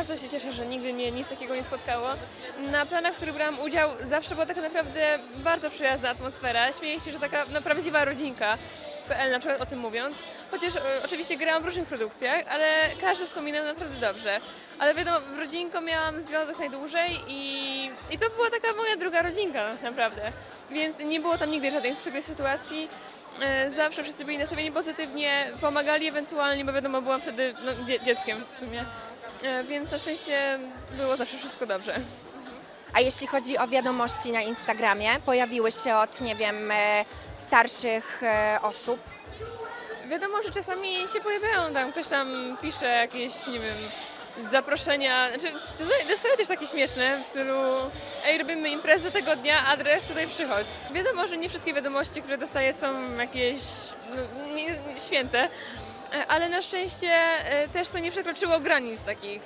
bardzo się cieszę, że nigdy mnie nic takiego nie spotkało. Na planach, w których brałam udział, zawsze była taka naprawdę bardzo przyjazna atmosfera. Śmieję się, że taka no, prawdziwa rodzinka. PL na przykład o tym mówiąc. Chociaż e, oczywiście grałam w różnych produkcjach, ale każdy wspominał naprawdę dobrze. Ale wiadomo, w rodzinką miałam związek najdłużej i, i to była taka moja druga rodzinka naprawdę. Więc nie było tam nigdy żadnych przykrych sytuacji. E, Zawsze wszyscy byli nastawieni pozytywnie, pomagali ewentualnie, bo wiadomo, byłam wtedy no, dzie- dzieckiem w sumie. E, Więc na szczęście było zawsze wszystko dobrze. A jeśli chodzi o wiadomości na Instagramie, pojawiły się od, nie wiem, e, starszych e, osób. Wiadomo, że czasami się pojawiają tam, ktoś tam pisze jakieś, nie wiem, zaproszenia, znaczy dostaję- dostaję też takie śmieszne w stylu ej, robimy imprezę tego dnia, adres, tutaj przychodź. Wiadomo, że nie wszystkie wiadomości, które dostaję są jakieś no, nie, nie, święte, ale na szczęście e, też to nie przekroczyło granic takich